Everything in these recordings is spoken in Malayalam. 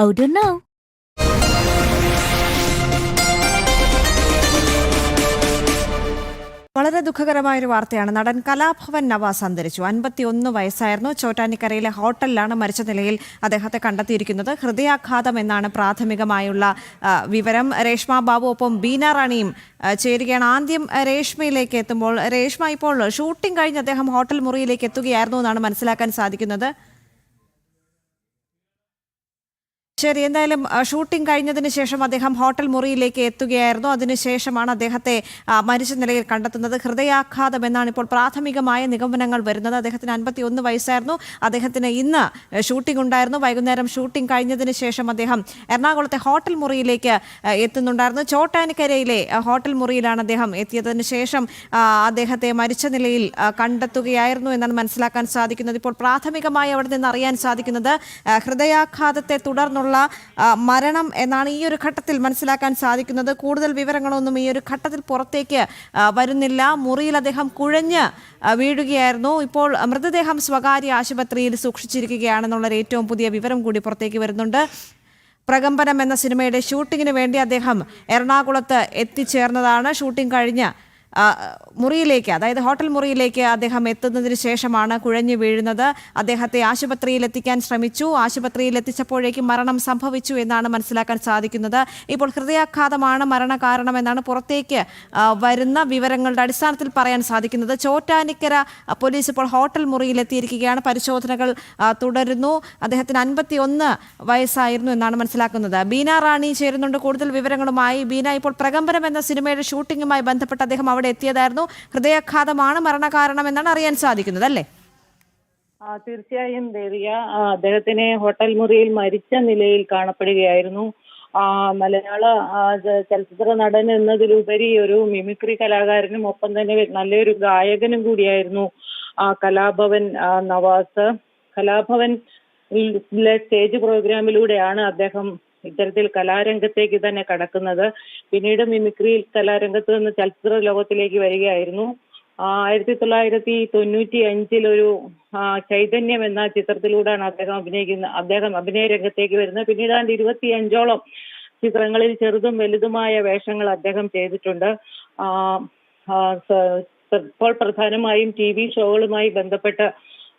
Oh, don't know. വളരെ ദുഃഖകരമായൊരു വാർത്തയാണ്. നടൻ കലാഭവൻ നവാസ് അന്തരിച്ചു. അൻപത്തിയൊന്ന് വയസ്സായിരുന്നു. ചോറ്റാനിക്കരയിലെ ഹോട്ടലിലാണ് മരിച്ച നിലയിൽ അദ്ദേഹത്തെ കണ്ടെത്തിയിരിക്കുന്നത്. ഹൃദയാഘാതം എന്നാണ് പ്രാഥമികമായുള്ള വിവരം. രേഷ്മ ബാബു ഒപ്പം ബീന റാണിയും ചേരുകയാണ്. ആദ്യം രേഷ്മയിലേക്ക് എത്തുമ്പോൾ രേഷ്മ ഇപ്പോൾ ഷൂട്ടിംഗ് കഴിഞ്ഞ് അദ്ദേഹം ഹോട്ടൽ മുറിയിലേക്ക് എത്തുകയായിരുന്നു എന്നാണ് മനസ്സിലാക്കാൻ സാധിക്കുന്നത്. ശരി എന്തായാലും ഷൂട്ടിംഗ് കഴിഞ്ഞതിന് ശേഷം അദ്ദേഹം ഹോട്ടൽ മുറിയിലേക്ക് എത്തുകയായിരുന്നു. അതിനുശേഷമാണ് അദ്ദേഹത്തെ മരിച്ച നിലയിൽ കണ്ടെത്തുന്നത്. ഹൃദയാഘാതം എന്നാണ് ഇപ്പോൾ പ്രാഥമികമായ നിഗമനങ്ങൾ വരുന്നത്. അദ്ദേഹത്തിന് അൻപത്തി ഒന്ന് വയസ്സായിരുന്നു. അദ്ദേഹത്തിന് ഇന്ന് ഷൂട്ടിംഗ് ഉണ്ടായിരുന്നു. വൈകുന്നേരം ഷൂട്ടിംഗ് കഴിഞ്ഞതിന് ശേഷം അദ്ദേഹം എറണാകുളത്തെ ഹോട്ടൽ മുറിയിലേക്ക് എത്തുന്നുണ്ടായിരുന്നു. ചോട്ടാനിക്കരയിലെ ഹോട്ടൽ മുറിയിലാണ് അദ്ദേഹം എത്തിയതിനു ശേഷം അദ്ദേഹത്തെ മരിച്ച നിലയിൽ കണ്ടെത്തുകയായിരുന്നു എന്നാണ് മനസ്സിലാക്കാൻ സാധിക്കുന്നത്. ഇപ്പോൾ പ്രാഥമികമായി അവിടെ നിന്ന് അറിയാൻ സാധിക്കുന്നത് ഹൃദയാഘാതത്തെ തുടർന്നുള്ള ആ, മരണം എന്നാണ് ഈ ഒരു ഘട്ടത്തിൽ മനസ്സിലാക്കാൻ സാധിക്കുന്നത്. കൂടുതൽ വിവരങ്ങളൊന്നും ഈ ഒരു ഘട്ടത്തിൽ പുറത്തേക്ക് വരുന്നില്ല. മുറിയിൽ അദ്ദേഹം കുഴഞ്ഞ് വീഴുകയായിരുന്നു. ഇപ്പോൾ മൃതദേഹം സ്വകാര്യ ആശുപത്രിയിൽ സൂക്ഷിച്ചിരിക്കുകയാണെന്നുള്ള ഏറ്റവും പുതിയ വിവരം കൂടി പുറത്തേക്ക് വരുന്നുണ്ട്. പ്രകമ്പനം എന്ന സിനിമയുടെ ഷൂട്ടിങ്ങിന് വേണ്ടി അദ്ദേഹം എറണാകുളത്ത് എത്തിച്ചേർന്നതാണ്. ഷൂട്ടിംഗ് കഴിഞ്ഞ് മുറിയിലേക്ക് അതായത് ഹോട്ടൽ മുറിയിലേക്ക് അദ്ദേഹം എത്തുന്നതിന് ശേഷമാണ് കുഴഞ്ഞു വീഴുന്നത്. അദ്ദേഹത്തെ ആശുപത്രിയിൽ എത്തിക്കാൻ ശ്രമിച്ചു. ആശുപത്രിയിൽ എത്തിച്ചപ്പോഴേക്കും മരണം സംഭവിച്ചു എന്നാണ് മനസ്സിലാക്കാൻ സാധിക്കുന്നത്. ഇപ്പോൾ ഹൃദയാഘാതമാണ് മരണകാരണം എന്നാണ് പുറത്തേക്ക് വരുന്ന വിവരങ്ങളുടെ അടിസ്ഥാനത്തിൽ പറയാൻ സാധിക്കുന്നത്. ചോറ്റാനിക്കര പോലീസ് ഇപ്പോൾ ഹോട്ടൽ മുറിയിൽ എത്തിയിരിക്കുകയാണ്. പരിശോധനകൾ തുടരുന്നു. അദ്ദേഹത്തിന് അൻപത്തി ഒന്ന് വയസ്സായിരുന്നു എന്നാണ് മനസ്സിലാക്കുന്നത്. ബീന റാണി ചേരുന്നുണ്ട്. കൂടുതൽ വിവരങ്ങളുമായി ബീന. ഇപ്പോൾ പ്രകമ്പനം എന്ന സിനിമയുടെ ഷൂട്ടിങ്ങുമായി ബന്ധപ്പെട്ട് അദ്ദേഹം അവിടെ എത്തിയതായിരുന്നു. ഹൃദയാഘാതമാണ് മരണകാരണം എന്നാണ് അറിയാൻ സാധിക്കുന്നത് അല്ലേ? തീർച്ചയായും ദേവിക. അദ്ദേഹത്തിനെ ഹോട്ടൽ മുറിയിൽ മരിച്ച നിലയിൽ കാണപ്പെടുകയായിരുന്നു. ആ, മലയാള ചലച്ചിത്ര നടൻ എന്നതിലുപരി ഒരു മിമിക്രി കലാകാരനും ഒപ്പം തന്നെ നല്ലൊരു ഗായകനും കൂടിയായിരുന്നു ആ, കലാഭവൻ നവാസ്. കലാഭവൻ സ്റ്റേജ് പ്രോഗ്രാമിലൂടെയാണ് അദ്ദേഹം ഇത്തരത്തിൽ കലാരംഗത്തേക്ക് തന്നെ കടക്കുന്നത്. പിന്നീട് മിമിക്രി കലാരംഗത്ത് നിന്ന് ചലച്ചിത്ര ലോകത്തിലേക്ക് വരികയായിരുന്നു. ആയിരത്തി തൊള്ളായിരത്തി തൊണ്ണൂറ്റി അഞ്ചിൽ ഒരു ചൈതന്യം എന്ന ചിത്രത്തിലൂടെയാണ് അദ്ദേഹം അഭിനയിക്കുന്ന അദ്ദേഹം അഭിനയ രംഗത്തേക്ക് വരുന്നത്. പിന്നീട് ആണ്ട് ഇരുപത്തി അഞ്ചോളം ചിത്രങ്ങളിൽ ചെറുതും വലുതുമായ വേഷങ്ങൾ അദ്ദേഹം ചെയ്തിട്ടുണ്ട്. ഇപ്പോൾ പ്രധാനമായും ടി വി ഷോകളുമായി ബന്ധപ്പെട്ട്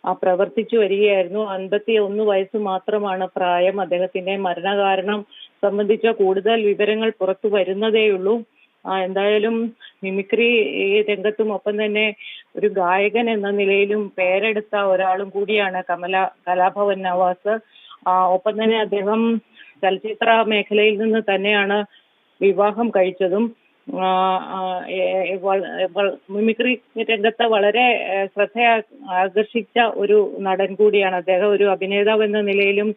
പ്രവർത്തിച്ചു വരികയായിരുന്നു. അൻപത്തി ഒന്ന് വയസ്സ് മാത്രമാണ് പ്രായം. അദ്ദേഹത്തിന്റെ മരണകാരണം സംബന്ധിച്ച കൂടുതൽ വിവരങ്ങൾ പുറത്തു വരുന്നതേയുള്ളൂ എന്തായാലും മിമിക്രി രംഗത്തും ഒപ്പം തന്നെ ഒരു ഗായകൻ എന്ന നിലയിലും പേരെടുത്ത ഒരാളും കൂടിയാണ് കമല കലാഭവൻ നവാസ്. ഒപ്പം തന്നെ അദ്ദേഹം ചലച്ചിത്ര മേഖലയിൽ നിന്ന് തന്നെയാണ് വിവാഹം കഴിച്ചതും. മിമിക്രി രംഗത്ത് വളരെ ശ്രദ്ധ ആകർഷിച്ച ഒരു നടൻ കൂടിയാണ്. അദ്ദേഹം ഒരു അഭിനേതാവ് എന്ന നിലയിലും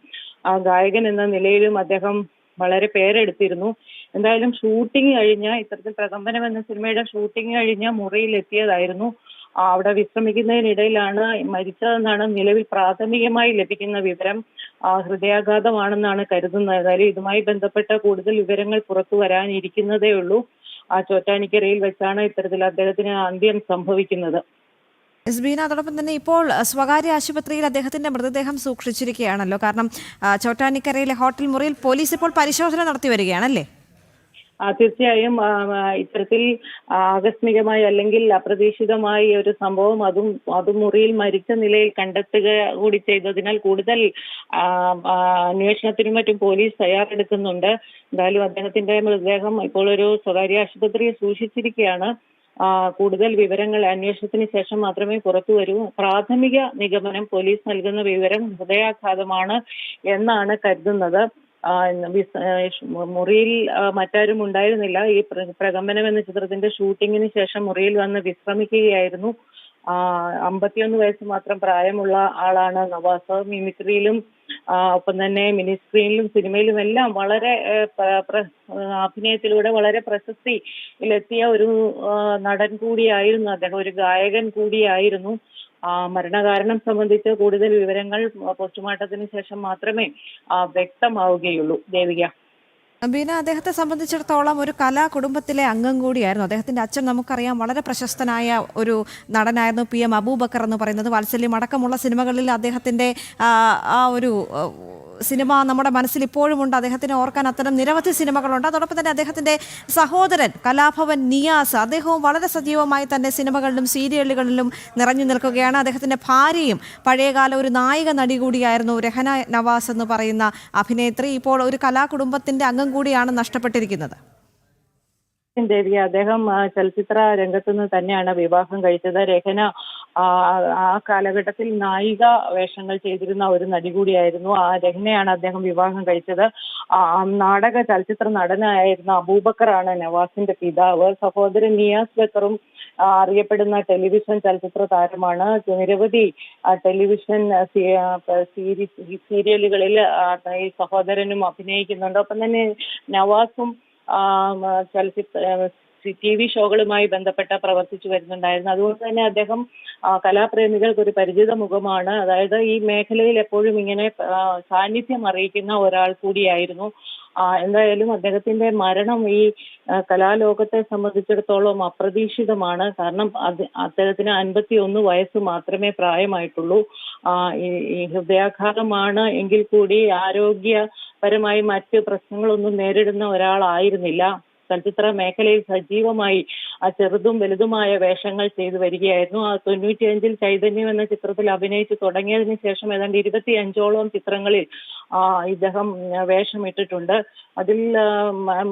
ഗായകൻ എന്ന നിലയിലും അദ്ദേഹം വളരെ പേരെടുത്തിരുന്നു. എന്തായാലും ഷൂട്ടിംഗ് കഴിഞ്ഞ ഇത്തരത്തിൽ പ്രകമ്പനം എന്ന സിനിമയുടെ ഷൂട്ടിംഗ് കഴിഞ്ഞ മുറിയിൽ എത്തിയതായിരുന്നു. അവിടെ വിശ്രമിക്കുന്നതിനിടയിലാണ് മരിച്ചതെന്നാണ് നിലവിൽ പ്രാഥമികമായി ലഭിക്കുന്ന വിവരം. ഹൃദയാഘാതമാണെന്നാണ് കരുതുന്നത്. ഏതായാലും ഇതുമായി ബന്ധപ്പെട്ട കൂടുതൽ വിവരങ്ങൾ പുറത്തു വരാനിരിക്കുന്നതേ ഉള്ളൂ ആ ചോറ്റാനിക്കരയിൽ വെച്ചാണ് ഇത്തരത്തിൽ അദ്ദേഹത്തിന് അന്ത്യം സംഭവിക്കുന്നത്. എസ്ബീന അതോടൊപ്പം തന്നെ ഇപ്പോൾ സ്വകാര്യ ആശുപത്രിയിൽ അദ്ദേഹത്തിന്റെ മൃതദേഹം സൂക്ഷിച്ചിരിക്കുകയാണല്ലോ. കാരണം ചോറ്റാനിക്കരയിലെ ഹോട്ടൽ മുറിയിൽ പോലീസ് ഇപ്പോൾ പരിശോധന നടത്തി വരികയാണല്ലേ? തീർച്ചയായും ഇത്തരത്തിൽ ആകസ്മികമായി അല്ലെങ്കിൽ അപ്രതീക്ഷിതമായി ഒരു സംഭവം അതും അതും മുറിയിൽ മരിച്ച നിലയിൽ കണ്ടെത്തുക കൂടി ചെയ്തതിനാൽ കൂടുതൽ അന്വേഷണത്തിനും മറ്റും പോലീസ് തയ്യാറെടുക്കുന്നുണ്ട്. എന്തായാലും അദ്ദേഹത്തിന്റെ മൃതദേഹം ഇപ്പോൾ ഒരു സ്വകാര്യ ആശുപത്രിയിൽ സൂക്ഷിച്ചിരിക്കുകയാണ്. കൂടുതൽ വിവരങ്ങൾ അന്വേഷണത്തിന് ശേഷം മാത്രമേ പുറത്തു വരൂ. പ്രാഥമിക നിഗമനം പോലീസ് നൽകുന്ന വിവരം ഹൃദയാഘാതമാണ് എന്നാണ് കരുതുന്നത്. മുറിയിൽ മറ്റാരും ഉണ്ടായിരുന്നില്ല. ഈ പ്ര- പ്രകമ്പനം എന്ന ചിത്രത്തിന്റെ ഷൂട്ടിങ്ങിന് ശേഷം മുറിയിൽ വന്ന് വിശ്രമിക്കുകയായിരുന്നു. അമ്പത്തിയൊന്ന് വയസ്സ് മാത്രം പ്രായമുള്ള ആളാണ് നവാസ് മിമിക്രിയിലും ഒപ്പം തന്നെ മിനി സ്ക്രീനിലും സിനിമയിലും എല്ലാം വളരെ അഭിനയത്തിലൂടെ വളരെ പ്രശസ്തിയിലെത്തിയ ഒരു നടൻ കൂടിയായിരുന്നു അദ്ദേഹം. ഒരു ഗായകൻ കൂടിയായിരുന്നു. മരണകാരണം സംബന്ധിച്ച് കൂടുതൽ വിവരങ്ങൾ പോസ്റ്റ്മോർട്ടത്തിന് ശേഷം മാത്രമേ വ്യക്തമാവുകയുള്ളൂ. ദേവിക. ബീന അദ്ദേഹത്തെ സംബന്ധിച്ചിടത്തോളം ഒരു കലാ കുടുംബത്തിലെ അംഗം കൂടിയായിരുന്നു. അദ്ദേഹത്തിന്റെ അച്ഛൻ നമുക്കറിയാം വളരെ പ്രശസ്തനായ ഒരു നടനായിരുന്നു പി എം അബൂബക്കർ എന്ന് പറയുന്നത്. വാത്സല്യം അടക്കമുള്ള സിനിമകളിൽ അദ്ദേഹത്തിന്റെ ആ, ഒരു സിനിമ നമ്മുടെ മനസ്സിൽ ഇപ്പോഴും ഉണ്ട്. അദ്ദേഹത്തിനെ ഓർക്കാൻ അത്തരം നിരവധി സിനിമകളുണ്ട്. അതോടൊപ്പം തന്നെ അദ്ദേഹത്തിന്റെ സഹോദരൻ കലാഭവൻ നിയാസ് അദ്ദേഹവും വളരെ സജീവമായി തന്നെ സിനിമകളിലും സീരിയലുകളിലും നിറഞ്ഞു നിൽക്കുകയാണ്. അദ്ദേഹത്തിന്റെ ഭാര്യയും പഴയകാല ഒരു നായിക നടി കൂടിയായിരുന്നു രഹന നവാസ് എന്ന് പറയുന്ന അഭിനേത്രി. ഇപ്പോൾ ഒരു കലാകുടുംബത്തിന്റെ അംഗം കൂടിയാണ് നഷ്ടപ്പെട്ടിരിക്കുന്നത്. ദേവി അദ്ദേഹം ചലച്ചിത്ര രംഗത്തുനിന്ന് തന്നെയാണ് വിവാഹം കഴിച്ചത്. രഹന ആ, കാലഘട്ടത്തിൽ നായിക വേഷങ്ങൾ ചെയ്തിരുന്ന ഒരു നടി കൂടിയായിരുന്നു ആ രഹ്നയാണ് അദ്ദേഹം വിവാഹം കഴിച്ചത്. ആ, നാടക ചലച്ചിത്ര നടനായിരുന്ന അബൂബക്കറാണ് നവാസിന്റെ പിതാവ്. സഹോദരൻ നിയാസ് ബക്കറും അറിയപ്പെടുന്ന ടെലിവിഷൻ ചലച്ചിത്ര താരമാണ്. നിരവധി ടെലിവിഷൻ സീരിയലുകളിൽ ഈ സഹോദരനും അഭിനയിക്കുന്നുണ്ട്. ഒപ്പം തന്നെ നവാസും ചലച്ചിത്ര ടി വി ഷോകളുമായി ബന്ധപ്പെട്ട പ്രവർത്തിച്ചു വരുന്നുണ്ടായിരുന്നു. അതുകൊണ്ട് തന്നെ അദ്ദേഹം കലാപ്രേമികൾക്ക് ഒരു പരിചിത മുഖമാണ്. അതായത് ഈ മേഖലയിൽ എപ്പോഴും ഇങ്ങനെ സാന്നിധ്യം അറിയിക്കുന്ന ഒരാൾ കൂടിയായിരുന്നു. എന്തായാലും അദ്ദേഹത്തിന്റെ മരണം ഈ കലാലോകത്തെ സംബന്ധിച്ചിടത്തോളം അപ്രതീക്ഷിതമാണ്. കാരണം അദ്ദേഹത്തിന് അൻപത്തി ഒന്ന് വയസ്സ് മാത്രമേ പ്രായമായിട്ടുള്ളൂ. ഹൃദയാഘാതമാണ് എങ്കിൽ കൂടി ആരോഗ്യപരമായി മറ്റ് പ്രശ്നങ്ങളൊന്നും നേരിടുന്ന ഒരാളായിരുന്നില്ല. ചലച്ചിത്ര മേഖലയിൽ സജീവമായി ആ ചെറുതും വലുതുമായ വേഷങ്ങൾ ചെയ്തു വരികയായിരുന്നു. ആ തൊണ്ണൂറ്റിയഞ്ചിൽ ചൈതന്യം എന്ന ചിത്രത്തിൽ അഭിനയിച്ചു തുടങ്ങിയതിനു ശേഷം ഏതാണ്ട് ഇരുപത്തി അഞ്ചോളം ചിത്രങ്ങളിൽ ഇദ്ദേഹം വേഷമിട്ടിട്ടുണ്ട്. അതിൽ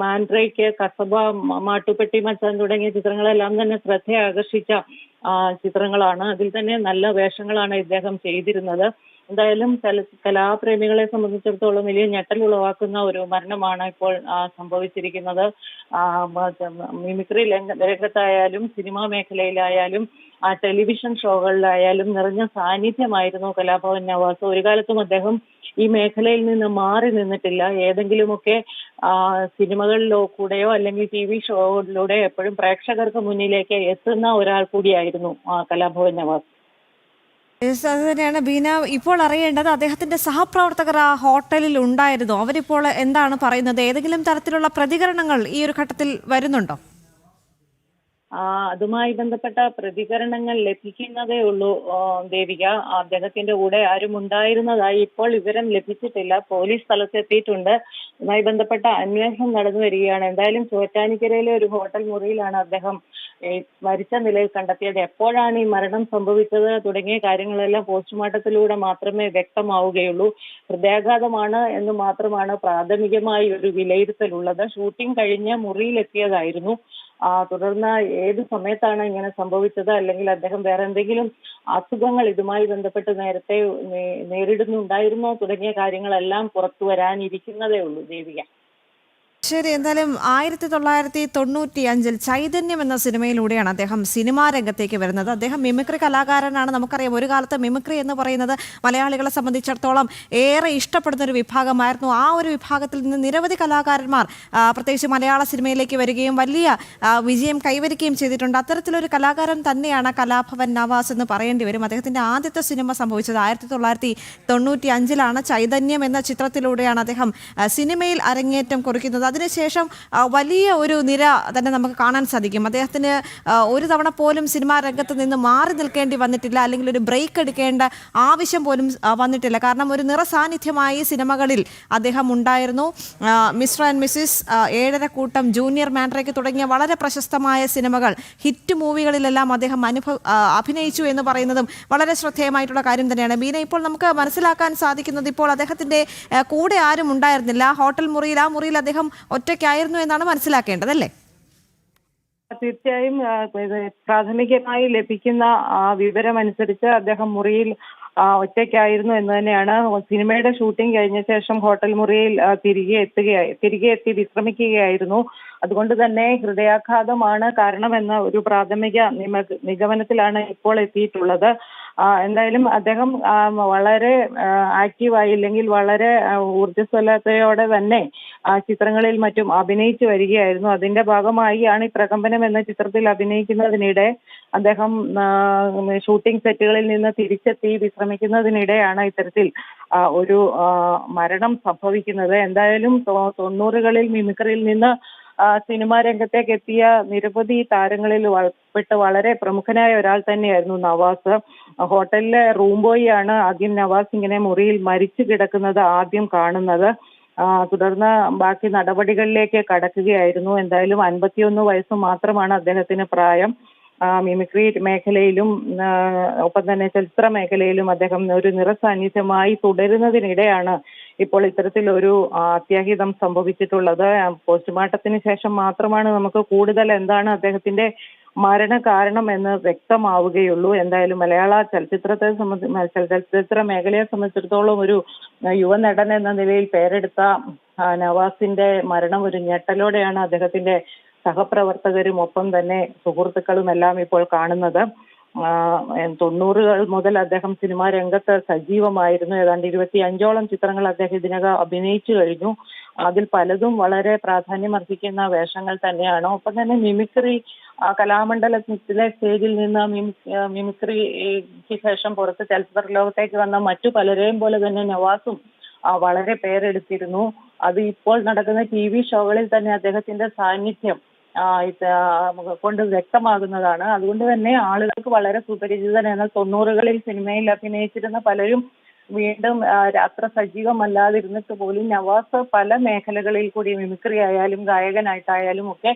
മാൻഡ്രയ്ക്ക് കസബ മാട്ടുപെട്ടി മച്ചാൻ തുടങ്ങിയ ചിത്രങ്ങളെല്ലാം തന്നെ ശ്രദ്ധ ആകർഷിച്ച ചിത്രങ്ങളാണ്. അതിൽ തന്നെ നല്ല വേഷങ്ങളാണ് ഇദ്ദേഹം ചെയ്തിരുന്നത്. എന്തായാലും കലാപ്രേമികളെ സംബന്ധിച്ചിടത്തോളം വലിയ ഞെട്ടൽ ഉളവാക്കുന്ന ഒരു മരണമാണ് ഇപ്പോൾ സംഭവിച്ചിരിക്കുന്നത്. മിമിക്രി രംഗത്തായാലും സിനിമാ മേഖലയിലായാലും ആ ടെലിവിഷൻ ഷോകളിലായാലും നിറഞ്ഞ സാന്നിധ്യമായിരുന്നു കലാഭവൻ നവാസ്. ഒരു കാലത്തും അദ്ദേഹം ഈ മേഖലയിൽ നിന്ന് മാറി നിന്നിട്ടില്ല. ഏതെങ്കിലുമൊക്കെ സിനിമകളിലോ കൂടെയോ അല്ലെങ്കിൽ ടി വി ഷോകളിലൂടെ എപ്പോഴും പ്രേക്ഷകർക്ക് മുന്നിലേക്ക് എത്തുന്ന ഒരാൾ കൂടിയായിരുന്നു ആ, കലാഭവൻ നവാസ്. അത് തന്നെയാണ്. ബീന ഇപ്പോൾ അറിയേണ്ടത് അദ്ദേഹത്തിന്റെ സഹപ്രവർത്തകർ ആ ഹോട്ടലിൽ ഉണ്ടായിരുന്നു. അവരിപ്പോൾ എന്താണ് പറയുന്നത്? ഏതെങ്കിലും തരത്തിലുള്ള പ്രതികരണങ്ങൾ ഈ ഒരു ഘട്ടത്തിൽ വരുന്നുണ്ടോ? അതുമായി ബന്ധപ്പെട്ട പ്രതികരണങ്ങൾ ലഭിക്കുന്നതേ ഉള്ളൂ ദേവിക. അദ്ദേഹത്തിന്റെ കൂടെ ആരും ഉണ്ടായിരുന്നതായി ഇപ്പോൾ വിവരം ലഭിച്ചിട്ടില്ല. പോലീസ് സ്ഥലത്തെത്തിയിട്ടുണ്ട്. അതുമായി ബന്ധപ്പെട്ട അന്വേഷണം നടന്നു വരികയാണ് എന്തായാലും ചോറ്റാനിക്കരയിലെ ഒരു ഹോട്ടൽ മുറിയിലാണ് അദ്ദേഹം മരിച്ച നിലയിൽ കണ്ടെത്തിയത് എപ്പോഴാണ് ഈ മരണം സംഭവിച്ചത് തുടങ്ങിയ കാര്യങ്ങളെല്ലാം പോസ്റ്റ്മോർട്ടത്തിലൂടെ മാത്രമേ വ്യക്തമാവുകയുള്ളൂ. ഹൃദയാഘാതമാണ് എന്ന് മാത്രമാണ് പ്രാഥമികമായി ഒരു വിലയിരുത്തലുള്ളത്. ഷൂട്ടിംഗ് കഴിഞ്ഞ് മുറിയിലെത്തിയതായിരുന്നു. തുടർന്ന് ഏത് സമയത്താണ് ഇങ്ങനെ സംഭവിച്ചത്? അല്ലെങ്കിൽ അദ്ദേഹം വേറെ എന്തെങ്കിലും അസുഖങ്ങൾ ഇതുമായി ബന്ധപ്പെട്ട് നേരത്തെ നേരിടുന്നുണ്ടായിരുന്നോ? തുടങ്ങിയ കാര്യങ്ങളെല്ലാം പുറത്തു വരാനിരിക്കുന്നതേ ഉള്ളൂ ദേവിക. ശരി എന്തായാലും ആയിരത്തി തൊള്ളായിരത്തി തൊണ്ണൂറ്റി അഞ്ചിൽ ചൈതന്യം എന്ന സിനിമയിലൂടെയാണ് അദ്ദേഹം സിനിമാ രംഗത്തേക്ക് വരുന്നത്. അദ്ദേഹം മിമിക്രി കലാകാരനാണ്. നമുക്കറിയാം ഒരു കാലത്ത് മിമിക്രി എന്ന് പറയുന്നത് മലയാളികളെ സംബന്ധിച്ചിടത്തോളം ഏറെ ഇഷ്ടപ്പെടുന്ന ഒരു വിഭാഗമായിരുന്നു. ആ ഒരു വിഭാഗത്തിൽ നിന്ന് നിരവധി കലാകാരന്മാർ പ്രത്യേകിച്ച് മലയാള സിനിമയിലേക്ക് വരികയും വലിയ വിജയം കൈവരിക്കുകയും ചെയ്തിട്ടുണ്ട്. അത്തരത്തിലൊരു കലാകാരൻ തന്നെയാണ് കലാഭവൻ നവാസ് എന്ന് പറയേണ്ടി വരും. അദ്ദേഹത്തിന്റെ ആദ്യത്തെ സിനിമ സംഭവിച്ചത് ആയിരത്തി തൊള്ളായിരത്തി തൊണ്ണൂറ്റി അഞ്ചിലാണ് ചൈതന്യം എന്ന ചിത്രത്തിലൂടെയാണ് അദ്ദേഹം സിനിമയിൽ അരങ്ങേറ്റം കുറിക്കുന്നത്. അതിനുശേഷം വലിയ ഒരു നിര തന്നെ നമുക്ക് കാണാൻ സാധിക്കും. അദ്ദേഹത്തിന് ഒരു തവണ പോലും സിനിമാ രംഗത്ത് നിന്ന് മാറി നിൽക്കേണ്ടി വന്നിട്ടില്ല. അല്ലെങ്കിൽ ഒരു ബ്രേക്ക് എടുക്കേണ്ട ആവശ്യം പോലും വന്നിട്ടില്ല. കാരണം ഒരു നിറസാന്നിധ്യമായി സിനിമകളിൽ അദ്ദേഹം ഉണ്ടായിരുന്നു. മിസ്റ്റർ ആൻഡ് മിസ്സിസ് കൂട്ടം ജൂനിയർ മാൻഡ്രേക്ക് തുടങ്ങിയ വളരെ പ്രശസ്തമായ സിനിമകൾ ഹിറ്റ് മൂവികളിലെല്ലാം അദ്ദേഹം അനുഭവ അഭിനയിച്ചു എന്ന് പറയുന്നതും വളരെ ശ്രദ്ധേയമായിട്ടുള്ള കാര്യം തന്നെയാണ്. ബീന ഇപ്പോൾ നമുക്ക് മനസ്സിലാക്കാൻ സാധിക്കുന്നത് ഇപ്പോൾ അദ്ദേഹത്തിന്റെ കൂടെ ആരും ഉണ്ടായിരുന്നില്ല. ഹോട്ടൽ മുറിയിൽ ആ മുറിയിൽ അദ്ദേഹം ഒറ്റയ്ക്കായിരുന്നു എന്നാണ് മനസ്സിലാക്കേണ്ടത് അല്ലേ തീർച്ചയായും പ്രാഥമികമായി ലഭിക്കുന്ന വിവരമനുസരിച്ച് അദ്ദേഹം മുറിയിൽ ഒറ്റയ്ക്കായിരുന്നു എന്ന് തന്നെയാണ്. സിനിമയുടെ ഷൂട്ടിംഗ് കഴിഞ്ഞ ശേഷം ഹോട്ടൽ മുറിയിൽ തിരികെ എത്തുകയായി തിരികെ എത്തി വിശ്രമിക്കുകയായിരുന്നു. അതുകൊണ്ട് തന്നെ ഹൃദയാഘാതമാണ് കാരണമെന്ന ഒരു പ്രാഥമിക നിഗമനത്തിലാണ് ഇപ്പോൾ എത്തിയിട്ടുള്ളത്. എന്തായാലും അദ്ദേഹം വളരെ ആക്റ്റീവായി ഇല്ലെങ്കിൽ വളരെ ഊർജസ്വലതയോടെ തന്നെ ചിത്രങ്ങളിൽ മറ്റും അഭിനയിച്ചു വരികയായിരുന്നു. അതിന്റെ ഭാഗമായിയാണ് ഈ പ്രകമ്പനം എന്ന ചിത്രത്തിൽ അഭിനയിക്കുന്നതിനിടെ അദ്ദേഹം ഷൂട്ടിംഗ് സെറ്റുകളിൽ നിന്ന് തിരിച്ചെത്തി വിശ്രമിക്കുന്നതിനിടെയാണ് ഇത്തരത്തിൽ ഒരു മരണം സംഭവിക്കുന്നത്. എന്തായാലും തൊണ്ണൂറുകളിൽ മിമിക്രിയിൽ നിന്ന് സിനിമാ രംഗത്തേക്ക് എത്തിയ നിരവധി താരങ്ങളിൽ പെട്ട് വളരെ പ്രമുഖനായ ഒരാൾ തന്നെയായിരുന്നു നവാസ്. ഹോട്ടലിലെ റൂം ബോയ് ആണ് ആദ്യം നവാസ് ഇങ്ങനെ മുറിയിൽ മരിച്ചു കിടക്കുന്നത് ആദ്യം കാണുന്നത്. തുടർന്ന് ബാക്കി നടപടികളിലേക്ക് കടക്കുകയായിരുന്നു. എന്തായാലും അൻപത്തിയൊന്ന് വയസ്സ് മാത്രമാണ് അദ്ദേഹത്തിന് പ്രായം. മിമിക്രി മേഖലയിലും ഒപ്പം തന്നെ ചലച്ചിത്ര മേഖലയിലും അദ്ദേഹം ഒരു നിറസാന്നിധ്യമായി തുടരുന്നതിനിടെയാണ് ഇപ്പോൾ ഇത്തരത്തിൽ ഒരു അത്യാഹിതം സംഭവിച്ചിട്ടുള്ളത് പോസ്റ്റ്മോർട്ടത്തിന് ശേഷം മാത്രമാണ് നമുക്ക് കൂടുതൽ എന്താണ് അദ്ദേഹത്തിന്റെ മരണ കാരണം എന്ന് വ്യക്തമാവുകയുള്ളൂ. എന്തായാലും മലയാള ചലച്ചിത്രത്തെ സംബന്ധിച്ച് ചലച്ചിത്ര മേഖലയെ സംബന്ധിച്ചിടത്തോളം ഒരു യുവ നടൻ എന്ന നിലയിൽ പേരെടുത്ത നവാസിന്റെ മരണം ഒരു ഞെട്ടലോടെയാണ് അദ്ദേഹത്തിന്റെ സഹപ്രവർത്തകരും ഒപ്പം തന്നെ സുഹൃത്തുക്കളും എല്ലാം ഇപ്പോൾ കാണുന്നത്. തൊണ്ണൂറുകൾ മുതൽ അദ്ദേഹം സിനിമാ രംഗത്ത് സജീവമായിരുന്നു. ഏതാണ്ട് ഇരുപത്തി അഞ്ചോളം ചിത്രങ്ങൾ അദ്ദേഹം ഇതിനകം അഭിനയിച്ചു കഴിഞ്ഞു. അതിൽ പലതും വളരെ പ്രാധാന്യം പ്രാധാന്യമർഹിക്കുന്ന വേഷങ്ങൾ തന്നെയാണ്. ഒപ്പം തന്നെ മിമിക്രി കലാമണ്ഡലത്തിലെ സ്റ്റേജിൽ നിന്ന് മിമിക്രിക്ക് ശേഷം പുറത്ത് ചലച്ചിത്ര ലോകത്തേക്ക് വന്ന മറ്റു പലരെയും പോലെ തന്നെ നവാസും വളരെ പേരെടുത്തിരുന്നു. അത് ഇപ്പോൾ നടക്കുന്ന ടി വി ഷോകളിൽ തന്നെ അദ്ദേഹത്തിന്റെ സാന്നിധ്യം കൊണ്ട് വ്യക്തമാകുന്നതാണ്. അതുകൊണ്ട് തന്നെ ആളുകൾക്ക് വളരെ സുപരിചിതനാണ് തൊണ്ണൂറുകളിൽ സിനിമയിൽ അഭിനയിച്ചിരുന്ന പലരും വീണ്ടും ആ, അത്ര സജീവമല്ലാതിരുന്നിട്ട് പോലും നവാസ് പല മേഖലകളിൽ കൂടി മിമിക്രി ആയാലും ഗായകനായിട്ടായാലും ഒക്കെ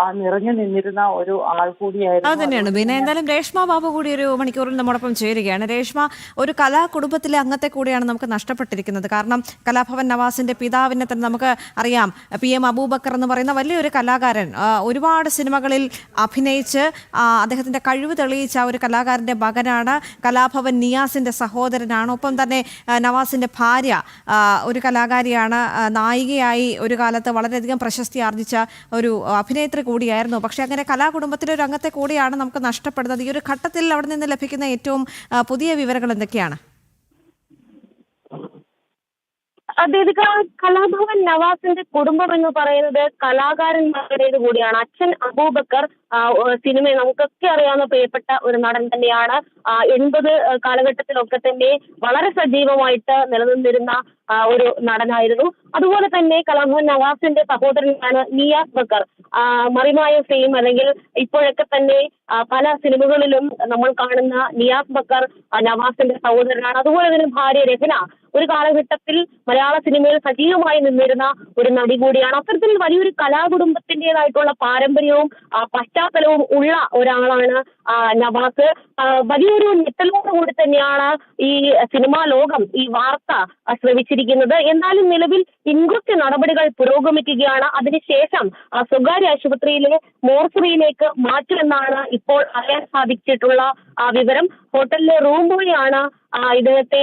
ആ, നിറഞ്ഞു നിന്നിരുന്ന ഒരു ആൾ കൂടിയായിരുന്നു അത് തന്നെയാണ്. പിന്നെ എന്തായാലും രേഷ്മ ബാബു കൂടി ഒരു മണിക്കൂറിൽ നമ്മോടൊപ്പം ചേരുകയാണ്. രേഷ്മ ഒരു കലാ കുടുംബത്തിലെ അംഗത്തെ കൂടിയാണ് നമുക്ക് നഷ്ടപ്പെട്ടിരിക്കുന്നത്. കാരണം കലാഭവൻ നവാസിന്റെ പിതാവിനെ തന്നെ നമുക്ക് അറിയാം. പി എം അബൂബക്കർ എന്ന് പറയുന്ന വലിയൊരു കലാകാരൻ. ഒരുപാട് സിനിമകളിൽ അഭിനയിച്ച് അദ്ദേഹത്തിന്റെ കഴിവ് തെളിയിച്ച ഒരു കലാകാരന്റെ മകനാണ് കലാഭവൻ നിയാസിന്റെ സഹോദരനാണ്. ഒപ്പം തന്നെ ആ, നവാസിന്റെ ഭാര്യ ഒരു കലാകാരിയാണ് നായികയായി ഒരു കാലത്ത് വളരെയധികം പ്രശസ്തി ആർജിച്ച ഒരു അഭിനേത്രി കൂടിയായിരുന്നു. പക്ഷേ അങ്ങനെ കലാകുടുംബത്തിലെ ഒരു അംഗത്തെ കൂടിയാണ് നമുക്ക് നഷ്ടപ്പെടുന്നത്. ഈ ഒരു ഘട്ടത്തിൽ അവിടെ നിന്ന് ലഭിക്കുന്ന ഏറ്റവും പുതിയ വിവരങ്ങൾ എന്തൊക്കെയാണ്? അദ്ദേഹം കലാഭവൻ നവാസിന്റെ കുടുംബം എന്ന് പറയുന്നത് കലാകാരന്മാരുടേത് കൂടിയാണ്. അച്ഛൻ അബൂബക്കർ സിനിമ നമുക്കൊക്കെ അറിയാവുന്ന പ്രിയപ്പെട്ട ഒരു നടൻ തന്നെയാണ്. എൺപത് കാലഘട്ടത്തിലൊക്കെ തന്നെ വളരെ സജീവമായിട്ട് നിലനിന്നിരുന്ന ഒരു നടനായിരുന്നു. അതുപോലെ തന്നെ കലാഭവൻ നവാസിന്റെ സഹോദരനാണ് നിയാസ് ബക്കർ. മറിമായ ഫെയിം അല്ലെങ്കിൽ ഇപ്പോഴൊക്കെ തന്നെ പല സിനിമകളിലും നമ്മൾ കാണുന്ന നിയാസ് ബക്കർ നവാസിന്റെ സഹോദരനാണ്. അതുപോലെ തന്നെ ഭാര്യ രഹന ഒരു കാലഘട്ടത്തിൽ മലയാള സിനിമയിൽ സജീവമായി നിന്നിരുന്ന ഒരു നടി കൂടിയാണ്. അത്തരത്തിൽ വലിയൊരു കലാകുടുംബത്തിന്റെതായിട്ടുള്ള പാരമ്പര്യവും പശ്ചാത്തലവും ഉള്ള ഒരാളാണ് നവാസ്. വലിയൊരു ഞെട്ടലോടുകൂടി തന്നെയാണ് ഈ സിനിമാ ലോകം ഈ വാർത്ത ശ്രമിച്ചിരിക്കുന്നത് എന്നാലും നിലവിൽ ഇൻക്വസ്റ്റ് നടപടികൾ പുരോഗമിക്കുകയാണ്. അതിനുശേഷം സ്വകാര്യ ആശുപത്രിയിലെ മോർച്ചറിയിലേക്ക് മാറ്റുമെന്നാണ് ഇപ്പോൾ അറിയാൻ സാധിച്ചിട്ടുള്ള വിവരം. ഹോട്ടലിലെ റൂം ബോയ് ആ, ഇദ്ദേഹത്തെ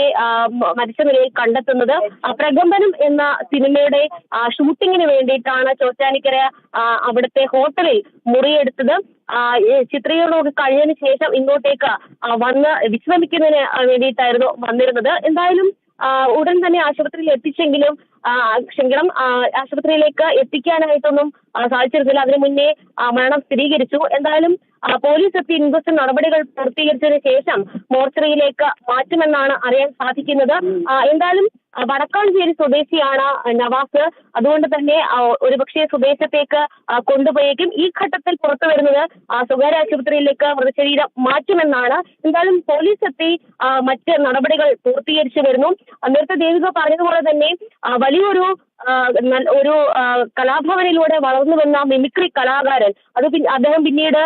മരിച്ച നിലയിൽ കണ്ടെത്തുന്നത് പ്രകമ്പനം എന്ന സിനിമയുടെ ഷൂട്ടിങ്ങിന് വേണ്ടിയിട്ടാണ് ചോറ്റാനിക്കര അവിടുത്തെ ഹോട്ടലിൽ മുറിയെടുത്തത്. ചിത്രീകരണമൊക്കെ കഴിഞ്ഞതിന് ശേഷം ഇങ്ങോട്ടേക്ക് വന്ന് വിശ്രമിക്കുന്നതിന് വേണ്ടിയിട്ടായിരുന്നു വന്നിരുന്നത്. എന്തായാലും ഉടൻ തന്നെ ആശുപത്രിയിൽ എത്തിച്ചെങ്കിലും ക്ഷമിക്കണം. ആശുപത്രിയിലേക്ക് എത്തിക്കാനായിട്ടൊന്നും സാധിച്ചിരുന്നില്ല. അതിനു മുന്നേ മരണം സ്ഥിരീകരിച്ചു. എന്തായാലും പോലീസ് എത്തി ഇൻക്വസ്റ്റ് നടപടികൾ പൂർത്തീകരിച്ചതിന് ശേഷം മോർച്ചറിയിലേക്ക് മാറ്റുമെന്നാണ് അറിയാൻ സാധിക്കുന്നത്. എന്തായാലും വടക്കാഞ്ചേരി സ്വദേശിയാണ് നവാസ്. അതുകൊണ്ട് തന്നെ ഒരുപക്ഷെ സ്വദേശത്തേക്ക് കൊണ്ടുപോയേക്കും. ഈ ഘട്ടത്തിൽ പുറത്തു വരുന്നത് സ്വകാര്യ ആശുപത്രിയിലേക്ക് മൃതശരീരം മാറ്റുമെന്നാണ്. എന്തായാലും പോലീസ് എത്തി മറ്റ് നടപടികൾ പൂർത്തീകരിച്ചു വരുന്നു. നേരത്തെ ദേവിക പറഞ്ഞതുപോലെ തന്നെ വലിയൊരു ഒരു കലാഭവനിലൂടെ വളർന്നു വന്ന മിമിക്രി കലാകാരൻ. അത് അദ്ദേഹം പിന്നീട്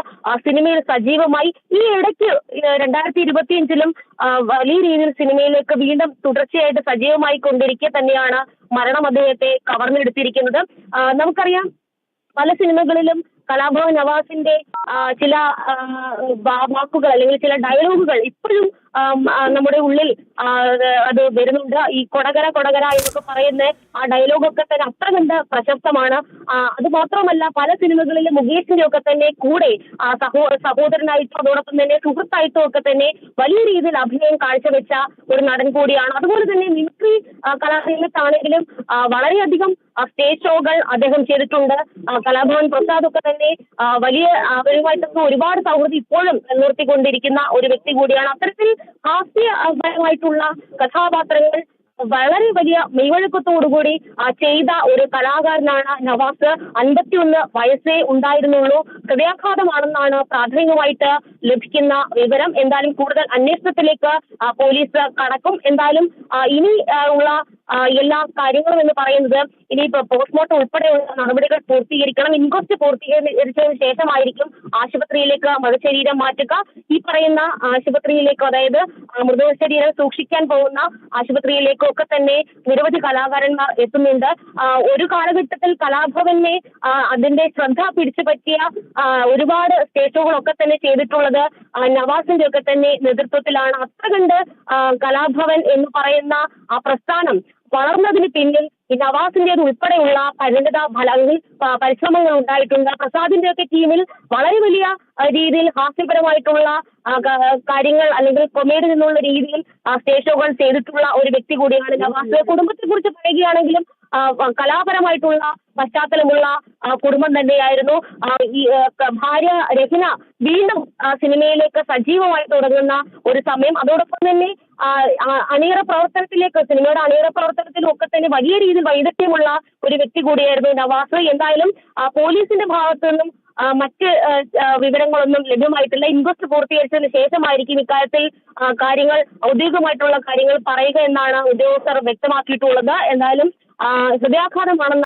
സിനിമയിൽ സജീവമായി ഈ ഇടയ്ക്ക് രണ്ടായിരത്തി ഇരുപത്തിയഞ്ചിലും വലിയ രീതിയിൽ സിനിമയിലേക്ക് വീണ്ടും തുടർച്ചയായിട്ട് സജീവമായി കൊണ്ടിരിക്കെ തന്നെയാണ് മരണം അദ്ദേഹത്തെ കവർന്നെടുത്തിരിക്കുന്നത്. നമുക്കറിയാം പല സിനിമകളിലും കലാഭവൻ നവാസിന്റെ ചില വാക്കുകൾ അല്ലെങ്കിൽ ചില ഡയലോഗുകൾ ഇപ്പോഴും നമ്മുടെ ഉള്ളിൽ അത് വരുന്നുണ്ട്. ഈ കൊടകര കൊടകര എന്നൊക്കെ പറയുന്ന ആ ഡയലോഗൊക്കെ തന്നെ അത്ര കണ്ട് പ്രശസ്തമാണ് അത് മാത്രമല്ല പല സിനിമകളിലും മുകേഷിന്റെ ഒക്കെ തന്നെ കൂടെ സഹോ സഹോദരനായിട്ടും അതോടൊപ്പം തന്നെ സുഹൃത്തായിട്ടും ഒക്കെ തന്നെ വലിയ രീതിയിൽ അഭിനയം കാഴ്ചവെച്ച ഒരു നടൻ കൂടിയാണ്. അതുപോലെ തന്നെ മിമിക്രി കലാരംഗത്താണെങ്കിലും വളരെയധികം സ്റ്റേജ് ഷോകൾ അദ്ദേഹം ചെയ്തിട്ടുണ്ട്. കലാഭവൻ പ്രസാദ് ഒക്കെ തന്നെ വലിയ അവരുമായിട്ടൊക്കെ ഒരുപാട് സൗഹൃദം ഇപ്പോഴും നിർത്തിക്കൊണ്ടിരിക്കുന്ന ഒരു വ്യക്തി കൂടിയാണ്. അത്തരത്തിൽ ഹാസ്യപരമായിട്ടുള്ള കഥാപാത്രങ്ങൾ വളരെ വലിയ മെയ്വഴക്കത്തോടുകൂടി ചെയ്ത ഒരു കലാകാരനാണ് നവാസ്. അൻപത്തിയൊന്ന് വയസ്സേ ഉണ്ടായിരുന്നുള്ളൂ. ഹൃദയാഘാതമാണെന്നാണ് പ്രാഥമികമായിട്ട് ലഭിക്കുന്ന വിവരം. എന്തായാലും കൂടുതൽ അന്വേഷണത്തിലേക്ക് പോലീസ് കടക്കും. എന്തായാലും ഇനി ഉള്ള എല്ലാ കാര്യങ്ങളും എന്ന് പറയുന്നത് ഇനിയിപ്പോ പോസ്റ്റ്മോർട്ടം ഉൾപ്പെടെയുള്ള നടപടികൾ പൂർത്തീകരിക്കണം. ഇൻക്വസ്റ്റ് പൂർത്തീകരിച്ചതിന് ശേഷമായിരിക്കും ആശുപത്രിയിലേക്ക് മൃതശരീരം മാറ്റുക. ഈ പറയുന്ന ആശുപത്രിയിലേക്ക് അതായത് മൃതശരീരം സൂക്ഷിക്കാൻ പോകുന്ന ആശുപത്രിയിലേക്കോ ഒക്കെ തന്നെ നിരവധി കലാകാരന്മാർ എത്തുന്നുണ്ട്. ഒരു കാലഘട്ടത്തിൽ കലാഭവനെ അതിന്റെ ശ്രദ്ധ പിടിച്ചു പറ്റിയ ഒരുപാട് സ്റ്റേജുകളൊക്കെ തന്നെ ചെയ്തിട്ടുള്ളത് നവാസിന്റെ ഒക്കെ തന്നെ നേതൃത്വത്തിലാണ്. അത്ര കണ്ട് കലാഭവൻ എന്ന് പറയുന്ന ആ പ്രസ്ഥാനം വളർന്നതിന് പിന്നിൽ ഈ നവാസിന്റേത് ഉൾപ്പെടെയുള്ള പരിണിത ഫലങ്ങൾ പ- പരിശ്രമങ്ങൾ ഉണ്ടായിട്ടുണ്ട്. പ്രസാദിന്റെ ഒക്കെ ടീമിൽ വളരെ വലിയ രീതിയിൽ ഹാസ്യപരമായിട്ടുള്ള കാര്യങ്ങൾ അല്ലെങ്കിൽ കൊമേഡി നിന്നുള്ള രീതിയിൽ സ്റ്റേജ് ഷോകൾ ചെയ്തിട്ടുള്ള ഒരു വ്യക്തി കൂടിയാണ് നവാസ്. കുടുംബത്തെ കുറിച്ച് പറയുകയാണെങ്കിലും കലാപരമായിട്ടുള്ള പശ്ചാത്തലമുള്ള കുടുംബം തന്നെയായിരുന്നു. ഈ ഭാര്യ രഹ്ന വീണ്ടും സിനിമയിലേക്ക് സജീവമായി തുടങ്ങുന്ന ഒരു സമയം. അതോടൊപ്പം തന്നെ അണിയറ പ്രവർത്തനത്തിലേക്ക് സിനിമയുടെ അണിയറ പ്രവർത്തനത്തിലും ഒക്കെ തന്നെ വലിയ രീതിയിൽ വൈദഗ്ധ്യമുള്ള ഒരു വ്യക്തി കൂടിയായിരുന്നു നവാസ്. എന്തായാലും പോലീസിന്റെ ഭാഗത്തു നിന്നും മറ്റ് വിവരങ്ങളൊന്നും ലഭ്യമായിട്ടില്ല. ഇൻക്വസ്റ്റ് പൂർത്തീകരിച്ചതിന് ശേഷമായിരിക്കും ഇക്കാര്യത്തിൽ കാര്യങ്ങൾ ഔദ്യോഗികമായിട്ടുള്ള കാര്യങ്ങൾ പറയുക എന്നാണ് ഉദ്യോഗസ്ഥർ വ്യക്തമാക്കിയിട്ടുള്ളത്. എന്തായാലും ആ, ഹൃദയാഘാതമാണെന്ന്